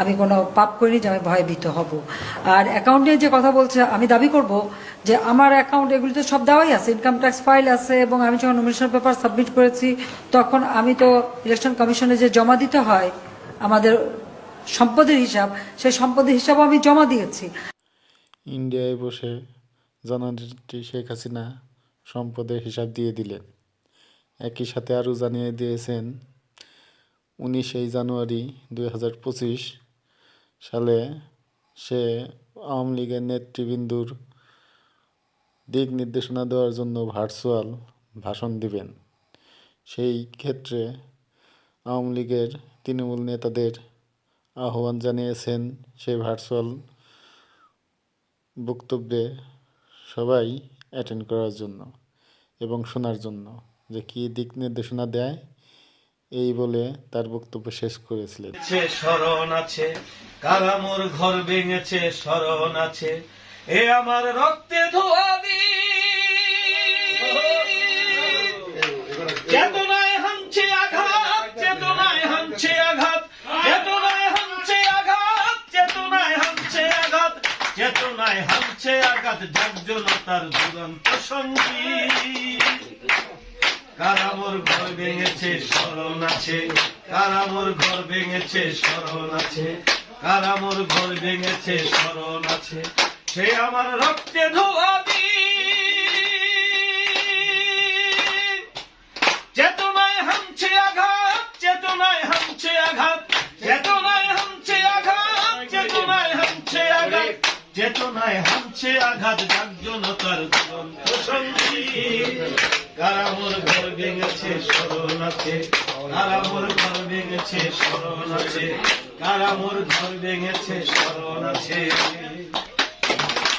আমি কোনো পাপ করিনি যে আমি ভয়ভীত হব। আর অ্যাকাউন্টে যে কথা বলছে, আমি দাবি করব যে আমার অ্যাকাউন্ট এগুলিতে সব দেওয়াই আছে ইনকাম ট্যাক্স ফাইল আছে এবং আমি যখন নমিনেশন পেপার সাবমিট করেছি, তখন আমি তো ইলেকশন কমিশনে যে জমা দিতে হয়, আমাদের সম্পদের হিসাব, সেই সম্পদের হিসাবও আমি জমা দিয়েছি। ইন্ডিয়ায় বসে জননেত্রী শেখ হাসিনা সম্পদের হিসাব দিয়ে দিলেন। একই সাথে আরও জানিয়ে দিয়েছেন উনিশে জানুয়ারি দুই হাজার পঁচিশ সালে সে আওয়ামী লীগের নেতৃবৃন্দুর দিক নির্দেশনা দেওয়ার জন্য ভার্চুয়াল ভাষণ দিবেন। সেই ক্ষেত্রে আওয়ামী লীগের তৃণমূল নেতাদের আহ্বান জানিয়েছেন সেই ভার্চুয়াল বক্তব্যে সবাই অ্যাটেন্ড করার জন্য এবং শোনার জন্য যে কী দিক নির্দেশনা দেয় এই বলে তার বক্তব্য শেষ করেছিলেন। স্মরণ আছে কারামোর ঘর ভেঙেছে স্মরণ আছে। এ আমার রক্তে ধোয়া দি চেতনায় হামছে আঘাত, চেতনায় হামছে আঘাত, চেতনায় হামছে আঘাত, চেতনায় আঘাত, চেতনায় হামছে আঘাত জাগজনতার দুরন্ত সংগীত কারামোর ঘর ভেঙেছে, স্মরণ আছে। কারামোর ঘর ভেঙেছে, স্মরণ আছে। কারামোর ঘর ভেঙেছে, স্মরণ আছে। সে আমার রক্তে ধোয়া চেতনায় হামছে আঘাত, চেতনায় হামছে আঘাত। চেতনায় হামছে আঘাত, চেতনায় হামছে আঘাত। চেতনায় হামছে আঘাত জাগজনতার দুরন্ত সংগীত কারামোর ঘর ভেঙেছে স্মরণ আছে। কারামোর ঘর ভেঙেছে স্মরণ আছে। কারামোর ঘর ভেঙেছে স্মরণ আছে।